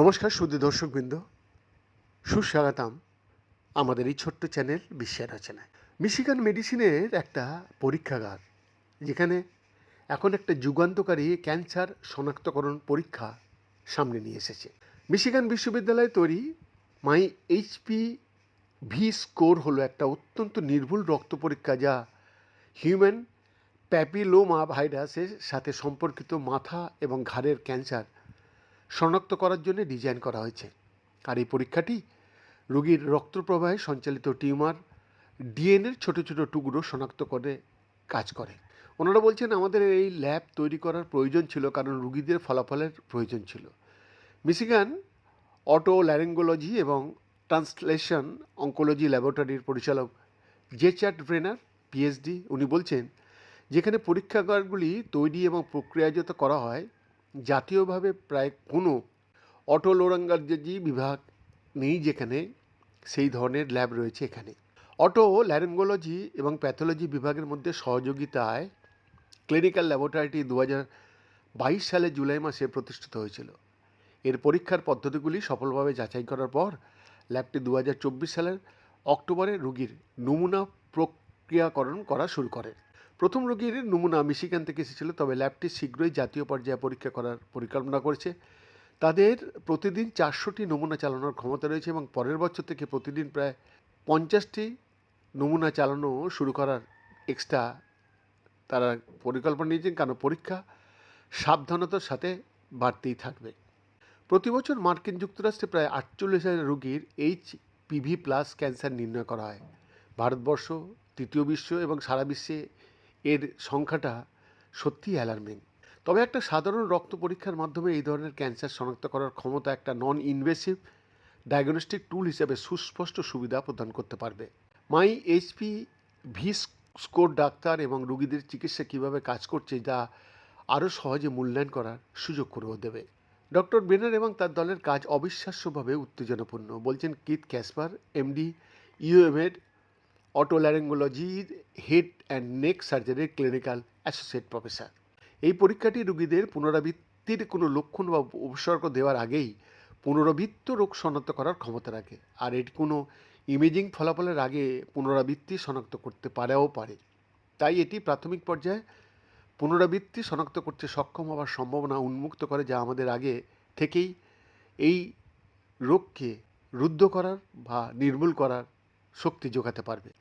নমস্কার সুদী দর্শকবৃন্দ, সুস্বাগতম আমাদের এই ছোট্ট চ্যানেল বিশ্বের রচনায়। মিশিগান মেডিসিনের একটা পরীক্ষাগার, যেখানে এখন একটা যুগান্তকারী ক্যান্সার শনাক্তকরণ পরীক্ষা সামনে নিয়ে এসেছে। মিশিগান বিশ্ববিদ্যালয়ে তৈরি মাই এইচপি ভি স্কোর হলো একটা অত্যন্ত নির্ভুল রক্ত পরীক্ষা যা হিউম্যান প্যাপিলোমা ভাইরাসের সাথে সম্পর্কিত মাথা এবং ঘাড়ের ক্যান্সার শনাক্ত করার জন্য ডিজাইন করা হয়েছে। আর এই পরীক্ষাটি রোগীর রক্তপ্রবাহে সঞ্চালিত টিউমার, ডিএনএর ছোট ছোট টুকরো শনাক্ত করে কাজ করে। ওনারা বলছেন, আমাদের এই ল্যাব তৈরি করার প্রয়োজন ছিল কারণ রুগীদের ফলাফলের প্রয়োজন ছিল। মিশিগান অটো ল্যারেঙ্গোলজি এবং ট্রান্সলেশন অঙ্কোলজি ল্যাবরেটরির পরিচালক জেচার্ট ব্রেনার, পিএইচডি, উনি বলছেন যেখানে পরীক্ষাগারগুলি তৈরি এবং প্রক্রিয়াজাত করা হয়, জাতীয়ভাবে প্রায় কোনো অটোলোরাঙ্গাজি বিভাগ নেই যেখানে সেই ধরনের ল্যাব রয়েছে এখানে। অটো ল্যারেঙ্গোলজি এবং প্যাথোলজি বিভাগের মধ্যে সহযোগিতায় ক্লিনিক্যাল ল্যাবরেটরিটি দু বাইশ সালে জুলাই মাসে প্রতিষ্ঠিত হয়েছিল। এর পরীক্ষার পদ্ধতিগুলি সফলভাবে যাচাই করার পর ল্যাবটি দু হাজার চব্বিশ সালের অক্টোবরে রোগীর নমুনা প্রক্রিয়াকরণ করা শুরু করে। প্রথম রোগীর নমুনা মিশিগান থেকে এসেছিল, তবে ল্যাবটি শীঘ্রই জাতীয় পর্যায়ে পরীক্ষা করার পরিকল্পনা করছে। তাদের প্রতিদিন চারশোটি নমুনা চালানোর ক্ষমতা রয়েছে এবং পরের বছর থেকে প্রতিদিন প্রায় পঞ্চাশটি নমুনা চালানো শুরু করার এক্সট্রা তারা পরিকল্পনা নিয়েছেন কারণ পরীক্ষা সাবধানতার সাথে বাড়তেই থাকবে। প্রতি বছর মার্কিন যুক্তরাষ্ট্রে প্রায় আটচল্লিশ হাজার রোগীর এইচ পিভি প্লাস ক্যান্সার নির্ণয় করা হয়। ভারতবর্ষ, তৃতীয় বিশ্ব এবং সারা বিশ্বে এর সংখ্যাটা সত্যিই অ্যালার্মিং তবে একটা সাধারণ রক্ত পরীক্ষার মাধ্যমে এই ধরনের ক্যান্সার শনাক্ত করার ক্ষমতা একটা নন ইনভেসিভ ডায়াগনস্টিক টুল হিসেবে সুস্পষ্ট সুবিধা প্রদান করতে পারবে। মাই এইচপি ভি স্কোর ডাক্তার এবং রুগীদের চিকিৎসা কীভাবে কাজ করছে যা আরও সহজে মূল্যায়ন করার সুযোগ করেও দেবে। ডক্টর বেনার এবং তার দলের কাজ অবিশ্বাস্যভাবে উত্তেজনাপূর্ণ, বলছেন Keith Casper MD U M Med অটোল্যারিঙ্গোলজির head and neck সার্জারির ক্লিনিক্যাল অ্যাসোসিয়েট প্রফেসর এই পরীক্ষাটি রোগীদের পুনরাবৃত্তির কোনো লক্ষণ বা উপসর্গ দেওয়ার আগেই পুনরাবৃত্ত রোগ শনাক্ত করার ক্ষমতা রাখে। আর এটি কোনো ইমেজিং ফলাফলের আগে পুনরাবৃত্তি শনাক্ত করতে পারেও পারে। তাই এটি প্রাথমিক পর্যায়ে পুনরাবৃত্তি শনাক্ত করতে সক্ষম হওয়ার সম্ভাবনা উন্মুক্ত করে, যা আমাদের আগে থেকেই এই রোগকে রুদ্ধ করার বা নির্মূল করার শক্তি যোগাতে পারবে।